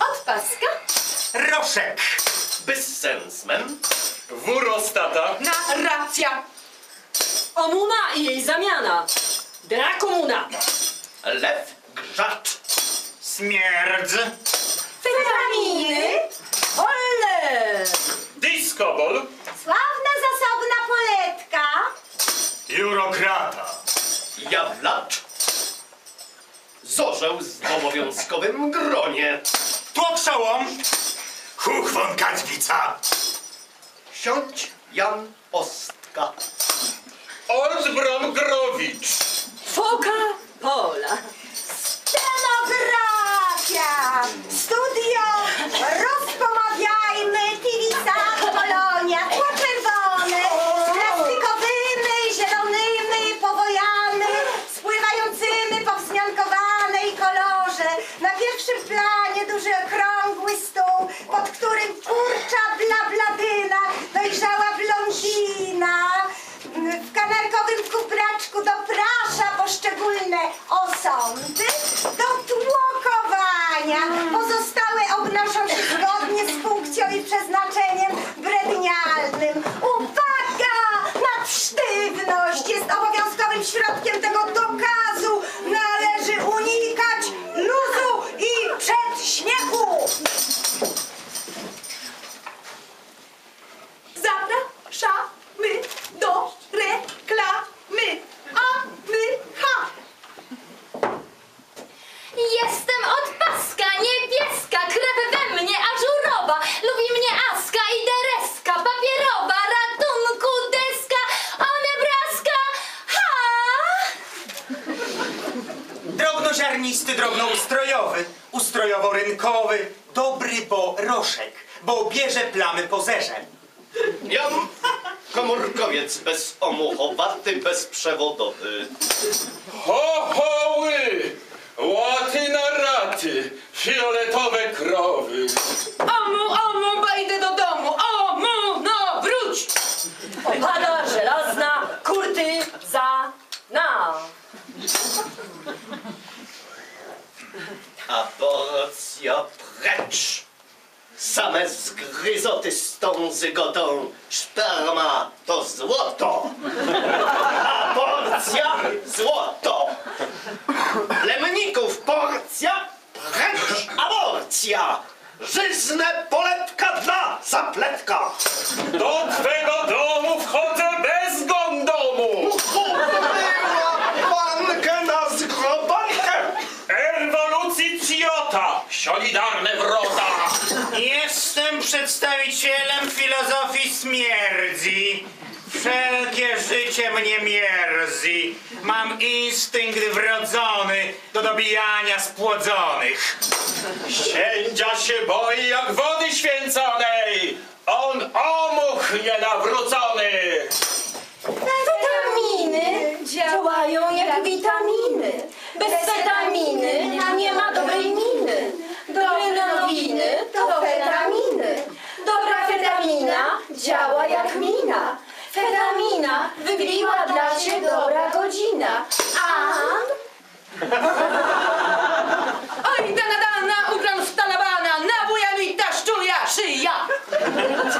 od paska, Roszek. Byssensmen. Wurostata. narracja, Omuna i jej zamiana. Drakomuna. Lew grzacz. Śmierdz. fetaminy, Ole! Discobol. sławna zasobna poletka, Jurokrata. Jawlacz. Zorzeł z obowiązkowym gronie. Tłoprzołom. Huchwon Kadzwica. Siądź Jan Ostka. Olbron Growicz. Foka Pola. scenografia, studio, Something. Drobnoziarnisty, drobnoustrojowy. Ustrojowo-rynkowy. Dobry, bo roszek. Bo bierze plamy po zerze. Jan komórkowiec bezomuchowaty, bezprzewodowy. Ho, hoły. Łaty na raty. Fioletowe krowy. Omu, omu, bo idę do domu. Omu, no wróć! Opada żelazna kurtyzana. Aborcja precz. Same zgryzoty z tą zygotą. Szperma to złoto. Aborcja złoto. Lemników porcja precz aborcja. Żyzne poletka dla zapletka. Do twego domu wchodzę bez gondomu. Pankę na zgrobankę. Ewolucji Ciota. Solidarne wrota. Jestem przedstawicielem filozofii śmierdzi. Wszelkie życie mnie mierzi. Mam instynkt wrodzony do dobijania spłodzonych. Księdzia się boi jak wody święconej. On omuch nienawrócony. Fetaminy działają jak witaminy. Bez fetaminy nie ma dobrej miny. Dobre nowiny to fetaminy. Dobra fetamina działa jak mina. Fetamina wybiła dla cię dobra godzina. A Oj, dana, dana, ubran w talabana, nabuja mi ta szczuja szyja.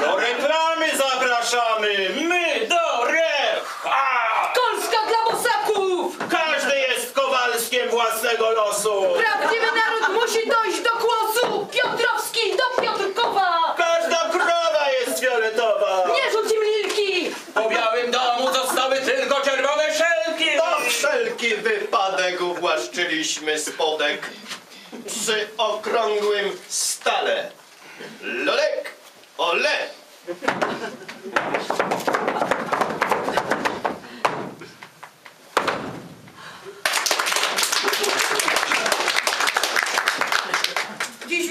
Do reklamy zapraszamy. My do recha. Polska dla bosaków! Każdy jest kowalskiem własnego losu. Prawdziwy naród musi dojść do głosu! Piotrowski do Piotrkowa! Każda krowa jest fioletowa. Nie rzuć im lilki! Po białym domu zostały tylko czerwone szelki. Na wszelki wypadek uwłaszczyliśmy spodek przy okrągłym stale. Lolek, ole! Dziś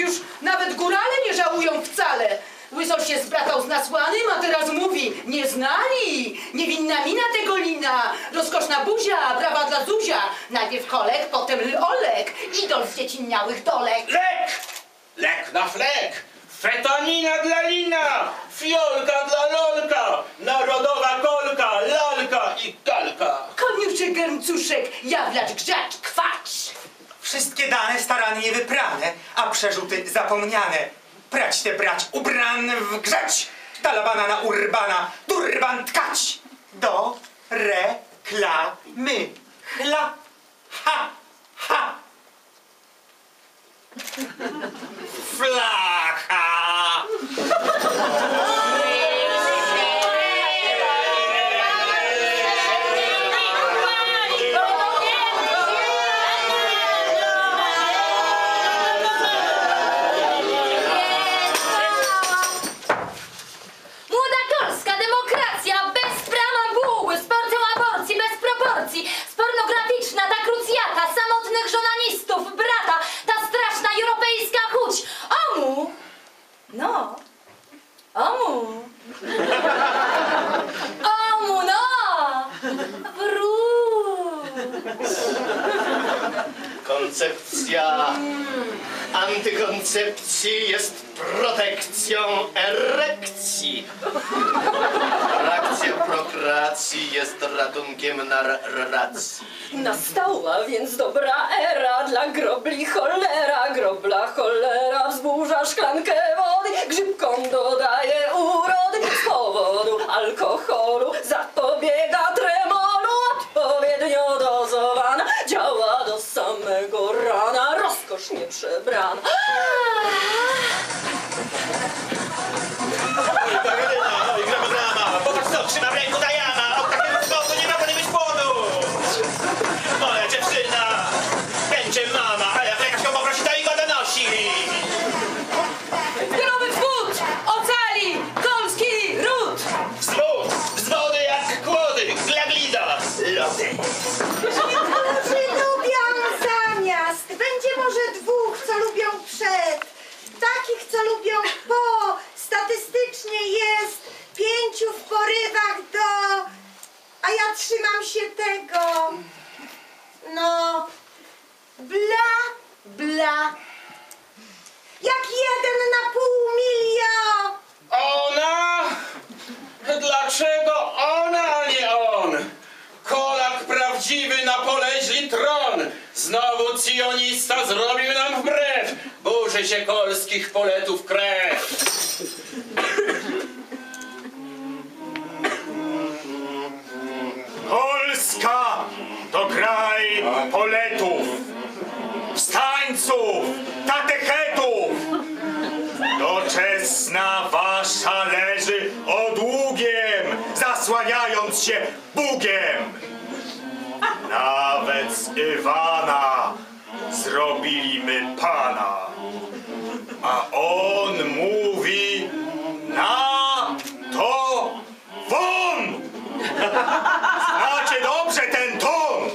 już nawet górale nie żałują wcale. Łysosz się zbratał z nasłanym, a teraz mówi, nie znali. Niewinna mina tego lina, rozkoszna buzia, brawa dla Zuzia. Najpierw kolek, potem Olek, idol z dziecinniałych dolek. Lek! Lek na flek! Fetanina dla lina! Fiolka dla lolka! Narodowa kolka, lalka i kalka! Koniuszek, germcuszek, jawlacz, grzacz, kwacz. Wszystkie dane starannie wyprane, a przerzuty zapomniane. Prać te brać, ubran w grzeć, talabana na urbana, turban tkać. Do reklamy. Chla, ha, ha. Flacha. No! Wróć! Koncepcja antykoncepcji jest protekcją erekcji. Frakcja prokreacji jest ratunkiem narracji. Nastała więc dobra era dla grobli cholera, grobla cholera wzburza szklankę wody, grzybkom dodaje z powodu alkoholu, zapobiega tremolu, odpowiednio dozowana, działa do samego rana, rozkosz nie przebrana. Którzy lubią zamiast. Będzie może dwóch, co lubią przed. Takich, co lubią po. Statystycznie jest pięciu w porywach do... A ja trzymam się tego. No... Bla, bla. Jak jeden na pół milion. Ona? Dlaczego ona, a nie on? Kolak prawdziwy na tron. Znowu cionista zrobił nam wbrew. Burzy się kolskich poletów krew. Polska to kraj poletów, wstańców, katechetów. Doczesna wasza leży odługiem, zasłaniając się Bugiem. Nawet z Iwana zrobiliśmy Pana. A on mówi na to won! Znacie dobrze ten ton!